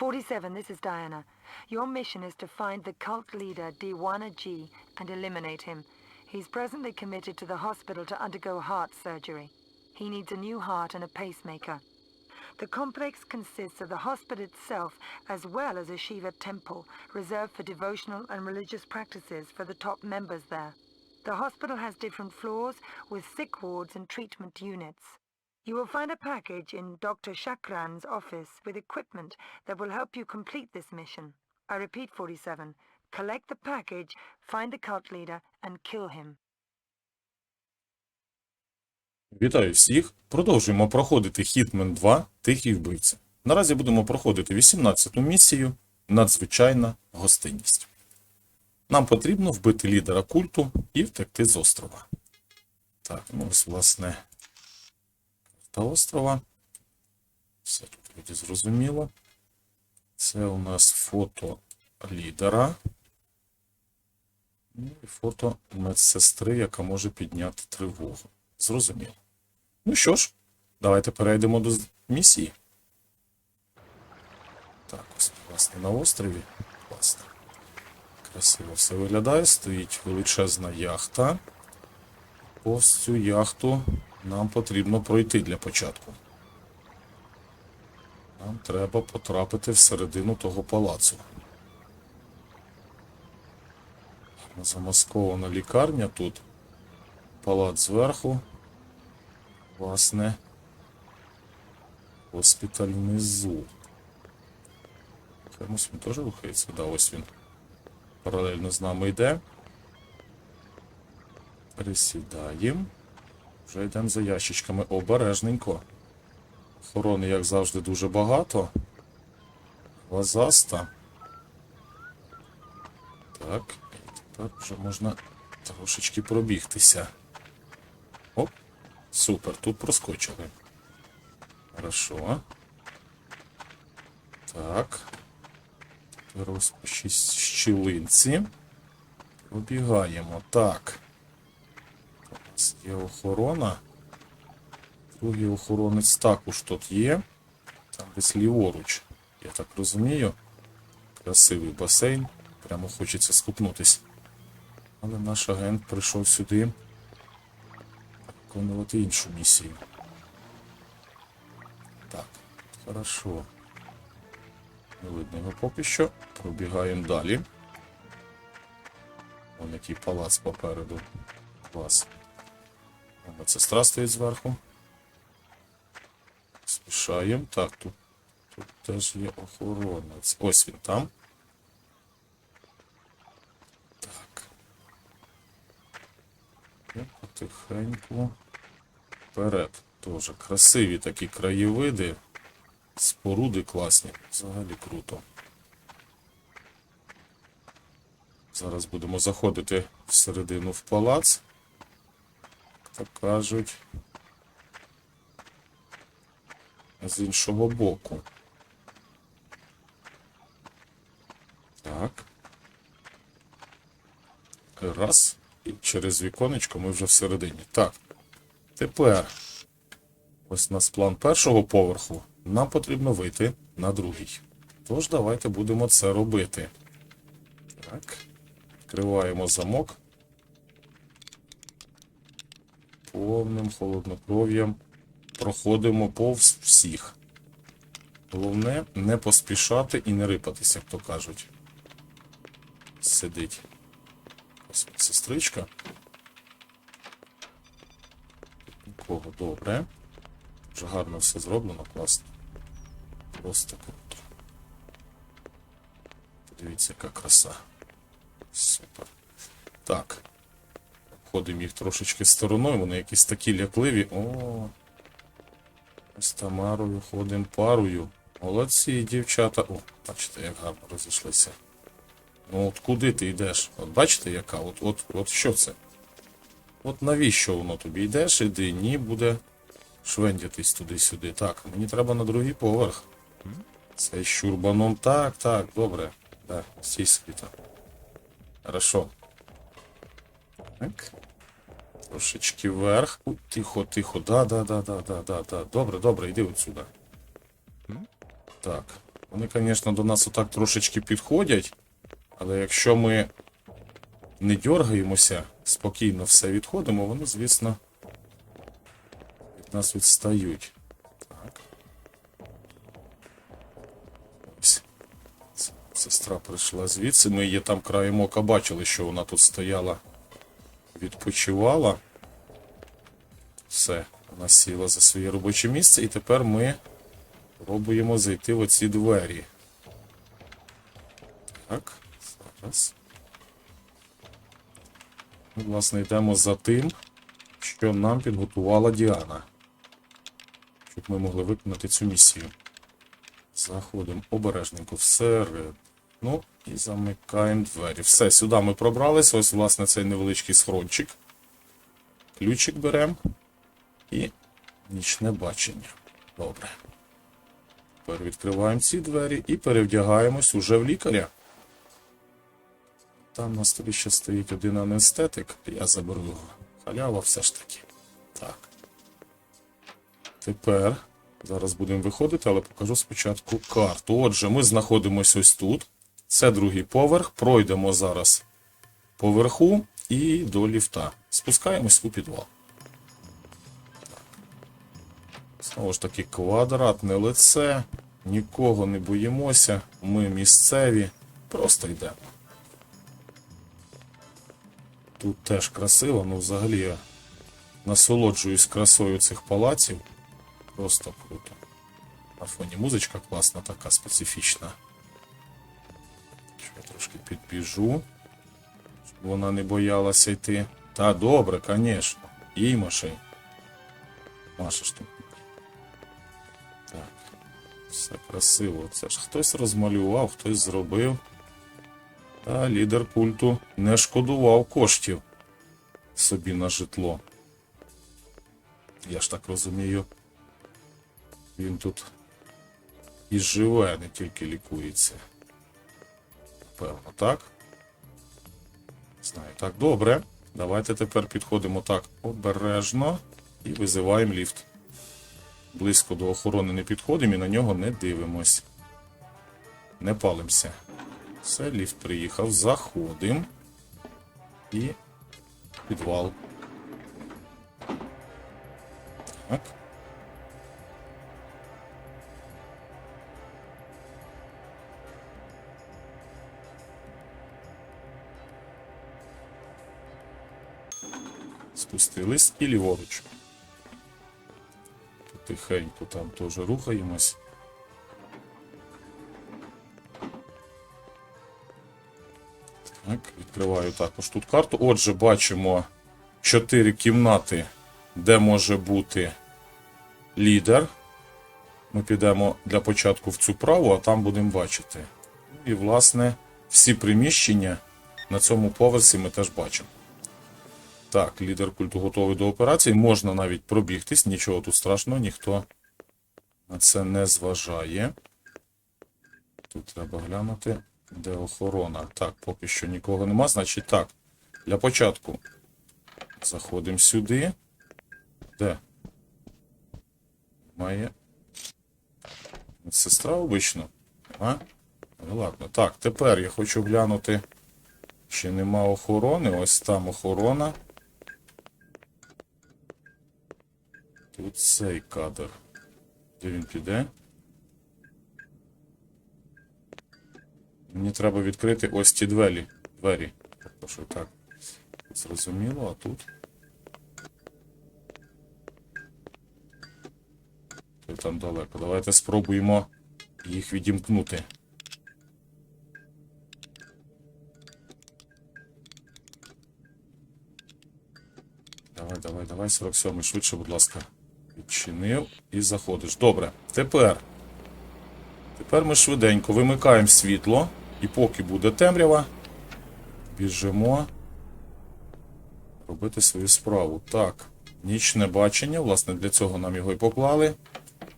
47, this is Diana. Your mission is to find the cult leader Diwana G and eliminate him. He's presently committed to the hospital to undergo heart surgery. He needs a new heart and a pacemaker. The complex consists of the hospital itself as well as a Shiva temple reserved for devotional and religious practices for the top members there. The hospital has different floors with sick wards and treatment units. You will find a package in Dr. Chakran's office with equipment that will help you complete this mission. I repeat, 47. Collect the package, find the cult leader, and kill him. Вітаю всіх! Продовжуємо проходити Hitman 2 Тихий вбивця. Наразі будемо проходити 18-ту місію Надзвичайна гостинність. Нам потрібно вбити лідера культу і втекти з острова. Так, ну ось, власне, карта острова. Все тут вроді зрозуміло. Це у нас фото лідера. Ну і фото медсестри, яка може підняти тривогу. Зрозуміло. Ну що ж, давайте перейдемо до місії. Так, ось, власне, на острові. Власне. Красиво все виглядає. Стоїть величезна яхта. Повз цю яхту нам потрібно пройти для початку. Нам треба потрапити всередину того палацу. Замаскована лікарня тут. Палац зверху. Власне. Госпіталь внизу. Хемус він теж рухається. Да, ось він. Паралельно з нами йде. Присідаємо. Вже йдемо за ящичками обережненько. Охорони, як завжди, дуже багато. Глазаста. Так, і тепер вже можна трошечки пробігтися. Оп. Супер, тут проскочили. Хорошо. Так. Шість щілинці. Пробігаємо. Так. Нас є охорона. Другий охоронець також тут є. Там десь ліворуч. Я так розумію. Красивий басейн. Прямо хочеться скупнутись. Але наш агент прийшов сюди виконувати іншу місію. Так, хорошо. Не видно його поки що. Пробігаємо далі. Вон який палац попереду. Клас. А Медсестра стоїть зверху. Спішаємо. Так, тут, тут теж є охоронець. Ось він там. Так. І потихеньку вперед. Тоже красиві такі краєвиди. Споруди класні. Взагалі круто. Зараз будемо заходити всередину в палац. Так кажуть. З іншого боку. Так. Раз. І через віконечко ми вже всередині. Так. Тепер. Ось у нас план першого поверху. Нам потрібно вийти на другий. Тож давайте будемо це робити. Так. Відкриваємо замок. Повним холоднокров'ям проходимо повз всіх. Головне не поспішати і не рипатися, як то кажуть. Сидить. Ось сестричка. Нікого добре. Дуже гарно все зроблено, класно. Просто круто. Подивіться, яка краса. Супер. Так. Обходимо їх трошечки стороною, вони якісь такі лякливі. О. З Тамарою ходимо парою. Молодці, дівчата. О, бачите, як гарно розійшлися. Ну от куди ти йдеш? От бачите, яка? От, от, от що це? От навіщо воно тобі йдеш, іди, ні, буде швендятись туди-сюди. Так, мені треба на другий поверх. Це щурбаном. Так, так, добре. Так, стій собі там. Хорошо. Так. Трошечки вверх. У, тихо, тихо. Да, да, да, да, да, да, да. Добре, добре, йди отсюда. Так. Вони, звісно, до нас отак трошечки підходять, але якщо ми не дергаємося, спокійно все відходимо, вони, звісно, від нас відстають. Так. Ось. Сестра прийшла звідси. Ми її там краєм ока бачили, що вона тут стояла, відпочивала. Все, вона сіла за своє робоче місце, і тепер ми пробуємо зайти в оці двері. Так, зараз. Ми, власне, йдемо за тим, що нам підготувала Діана. Щоб ми могли виконати цю місію. Заходимо обережненько всередину. Ну, і замикаємо двері. Все, сюди ми пробрались. Ось, власне, цей невеличкий схрончик. Ключик беремо. І нічне бачення. Добре. Тепер відкриваємо ці двері і перевдягаємось уже в лікаря. Там на столі ще стоїть один анестетик, я заберу його. Халява все ж таки. Так. Тепер зараз будемо виходити, але покажу спочатку карту. Отже, ми знаходимося ось тут. Це другий поверх. Пройдемо зараз поверху і до ліфта. Спускаємось у підвал. Знову ж таки, квадратне лице. Нікого не боїмося. Ми місцеві. Просто йдемо. Тут теж красиво, ну взагалі я насолоджуюсь красою цих палаців. Просто круто. На фоні музичка класна, така специфічна. Трошки підбіжу, щоб вона не боялася йти. Та добре, звісно. Їй машин. Маша ж тут. Так. Все красиво. Це ж хтось розмалював, хтось зробив. Та лідер культу не шкодував коштів собі на житло. Я ж так розумію. Він тут і живе, не тільки лікується. Певно, так? Знаю. Так, добре. Давайте тепер підходимо так обережно і визиваємо ліфт. Близько до охорони не підходимо і на нього не дивимось. Не палимося. Все, ліфт приїхав. Заходимо. І підвал. Так. Спустились і ліворуч. Потихеньку там теж рухаємось. Так, відкриваю також тут карту. Отже, бачимо чотири кімнати, де може бути лідер. Ми підемо для початку в цю праву, а там будемо бачити. Ну І, власне, всі приміщення на цьому поверсі ми теж бачимо. Так, лідер культу готовий до операції. Можна навіть пробігтись, нічого тут страшного, ніхто на це не зважає. Тут треба глянути, де охорона. Так, поки що нікого нема. Значить так, для початку заходимо сюди. Де? Має. Сестра обично. Нема? Ну ладно. Так, тепер я хочу глянути, чи нема охорони. Ось там охорона. Тут цей кадр. Де він піде? Мені треба відкрити ось ці двері. Двері. Тобто, що так. Зрозуміло, а тут. Той там далеко. Давайте спробуємо їх відімкнути. Давай, давай, давай, 47 швидше, будь ласка. Відчинив і заходиш. Добре. Тепер. Тепер ми швиденько вимикаємо світло. І поки буде темрява, біжимо робити свою справу. Так, нічне бачення. Власне, для цього нам його і поклали.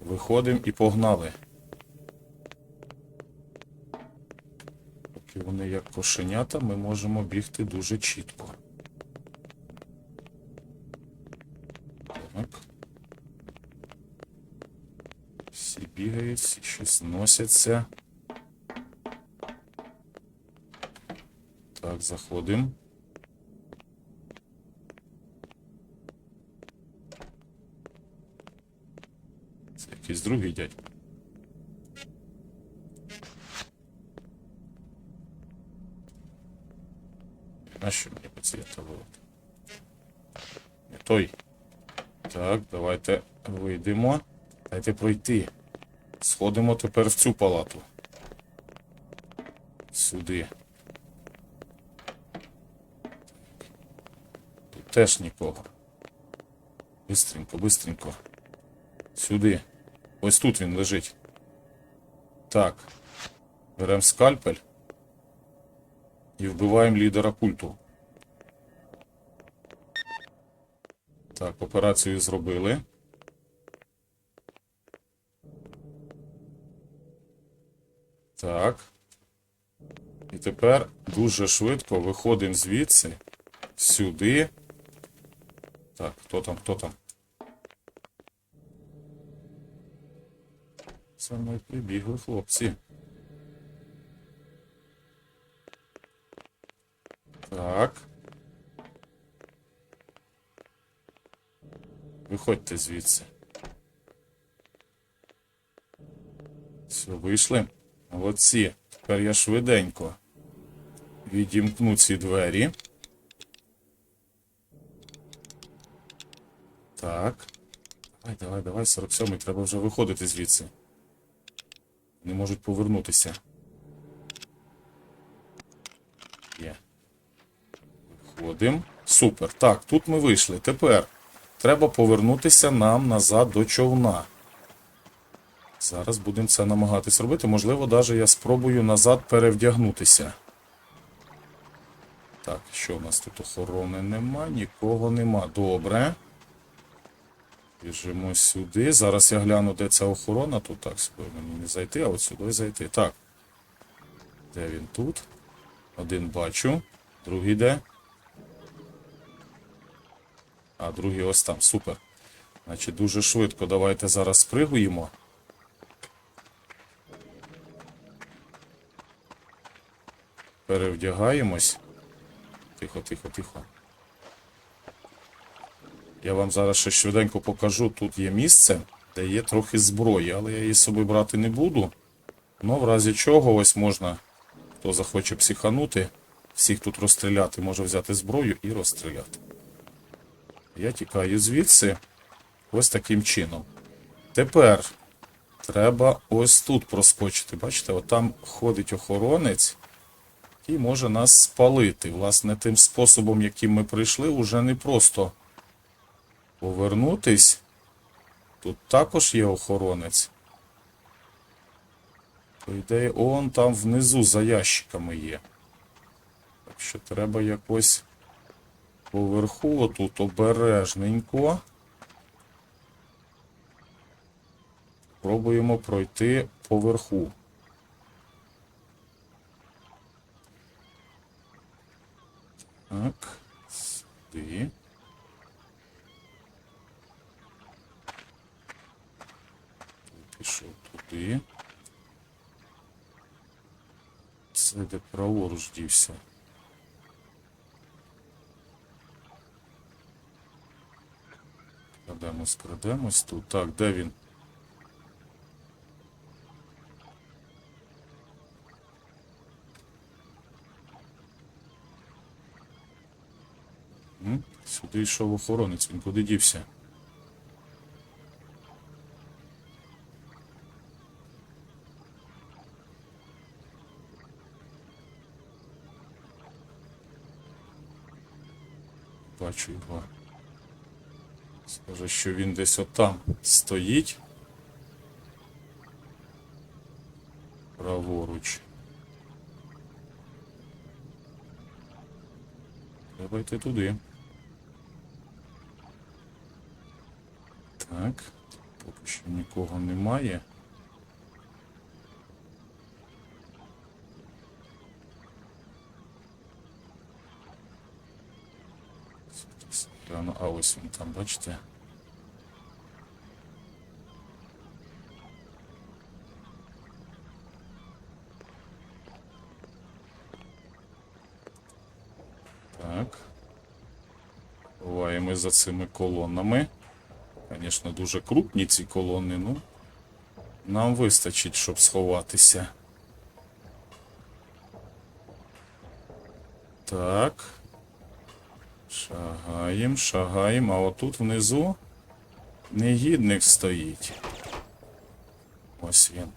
Виходимо і погнали. Поки вони як кошенята, ми можемо бігти дуже чітко. щось носяться. Так, заходимо. Це якийсь другий дядько. На що мені поцілітувало? Не той. Так, давайте вийдемо. Дайте пройти. Сходимо тепер в цю палату. Сюди. Тут теж нікого. Бистренько, бистренько. Сюди. Ось тут він лежить. Так. Беремо скальпель. І вбиваємо лідера культу. Так, операцію зробили. Так. І тепер дуже швидко виходимо звідси. Сюди. Так, хто там, хто там? Це ми прибігли хлопці. Так. Виходьте звідси. Все, вийшли. Молодці. Тепер я швиденько відімкну ці двері. Так. Давай, давай, давай, 47-й, треба вже виходити звідси. Не можуть повернутися. Є. Виходимо. Супер. Так, тут ми вийшли. Тепер треба повернутися нам назад до човна. Зараз будемо це намагатись робити. Можливо, навіть я спробую назад перевдягнутися. Так, що в нас тут охорони нема, нікого нема. Добре. Біжимо сюди. Зараз я гляну, де ця охорона. Тут так сюди мені не зайти, а от сюди зайти. Так. Де він тут? Один бачу. Другий де? А другий ось там. Супер. Значить, дуже швидко. Давайте зараз спригуємо. Перевдягаємось. Тихо, тихо, тихо. Я вам зараз ще швиденько покажу. Тут є місце, де є трохи зброї, але я її з собою брати не буду. Ну, в разі чого, ось можна, хто захоче психанути, всіх тут розстріляти, може взяти зброю і розстріляти. Я тікаю звідси ось таким чином. Тепер треба ось тут проскочити. Бачите, отам ходить охоронець і може нас спалити. Власне, тим способом, яким ми прийшли, уже не просто повернутись. Тут також є охоронець. По ідеї, он там внизу за ящиками є. Так що треба якось поверху отут обережненько. Пробуємо пройти поверху. Так, сюди. Пішов туди. Це де праворуч дівся. Крадемось, крадемось тут. Так, де він? Сюди йшов охоронець, він куди дівся? Бачу його. Скаже, що він десь отам стоїть. Праворуч. Треба йти туди. Так. Поки що нікого немає. А ось він там, бачите? Так. Ховаємо за цими колонами. Звісно, дуже крупні ці колони, ну. Нам вистачить, щоб сховатися. Так. Шагаємо, шагаємо, а отут внизу негідник стоїть. Ось він.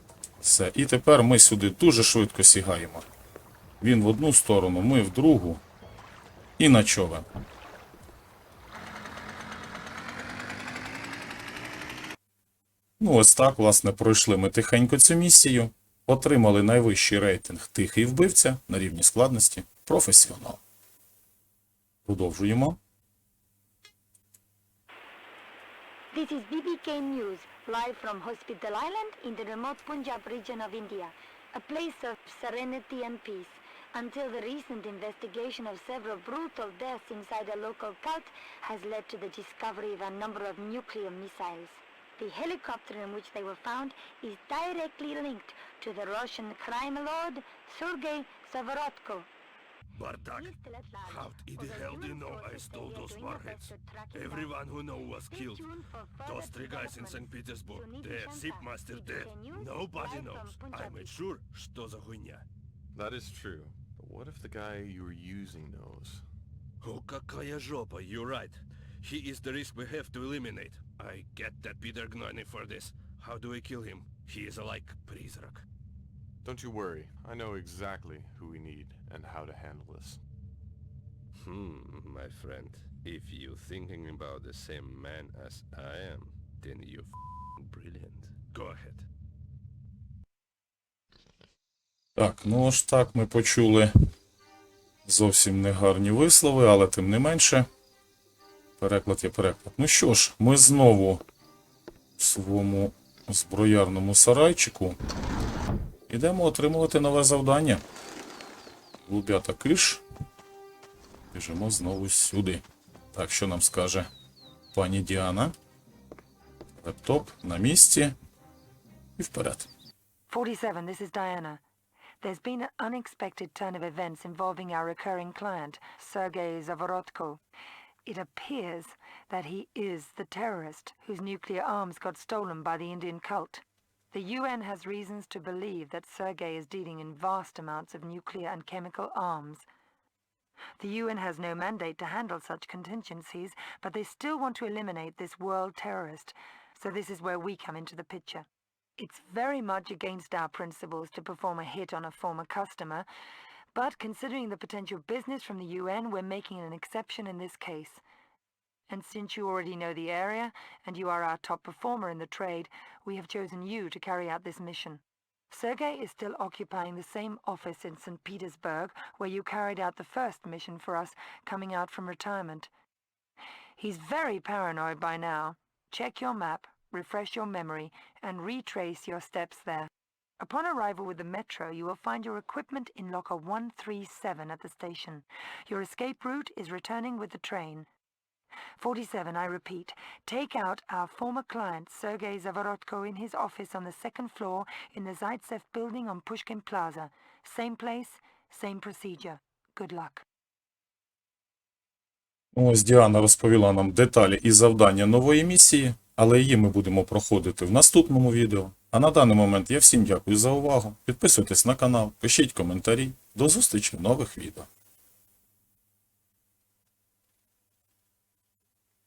Все. І тепер ми сюди дуже швидко сігаємо. Він в одну сторону, ми в другу. І на човен. Ну, ось так, власне, пройшли ми тихенько цю місію. Отримали найвищий рейтинг тихий вбивця на рівні складності професіонал. Продовжуємо. This is BBK News, live from Hospital Island in the remote Punjab region of India, a place of serenity and peace, until the recent investigation of several brutal deaths inside a local cult has led to the discovery of a number of nuclear missiles. The helicopter in which they were found is directly linked to the Russian crime lord Sergei Savarotko. Bartak, how in the hell do you know I stole those warheads? Everyone who know was killed. Those three guys in St. Petersburg, dead, Shipmaster dead. Nobody knows. I made sure, что за хуйня. That is true. But what if the guy you were using knows? Oh, какая жопа, you're right. He is the risk we have to eliminate. I get that Peter Gnoni for this. How do we kill him? He is like призрак. Don't you worry. I know exactly who we need and how to handle this. Hmm, my friend. If you thinking about the same man as I am, then you f***ing brilliant. Go ahead. Так, ну ось так ми почули зовсім негарні вислови, але тим не менше. Переклад є переклад. Ну що ж, ми знову в своєму зброярному сарайчику йдемо отримувати нове завдання. Лубята киш. Біжимо знову сюди. Так, що нам скаже пані Діана? Лептоп на місці. І вперед. 47, this is Diana. There's been an unexpected turn of events involving our recurring client, Sergei Zavorotko. It appears that he is the terrorist whose nuclear arms got stolen by the Indian cult. The UN has reasons to believe that Sergei is dealing in vast amounts of nuclear and chemical arms. The UN has no mandate to handle such contingencies, but they still want to eliminate this world terrorist, so this is where we come into the picture. It's very much against our principles to perform a hit on a former customer, but considering the potential business from the UN, we're making an exception in this case. And since you already know the area, and you are our top performer in the trade, we have chosen you to carry out this mission. Sergei is still occupying the same office in St. Petersburg where you carried out the first mission for us coming out from retirement. He's very paranoid by now. Check your map, refresh your memory, and retrace your steps there. Upon arrival with the metro, you will find your equipment in locker 137 at the station. Your escape route is returning with the train. 47, I repeat, take out our former client Sergei Zavorotko in his office on the second floor in the Zaitsev building on Pushkin Plaza. Same place, same procedure. Good luck. Ось Діана розповіла нам деталі і завдання нової місії, але її ми будемо проходити в наступному відео. А на даний момент я всім дякую за увагу. Підписуйтесь на канал, пишіть коментарі. До зустрічі в нових відео.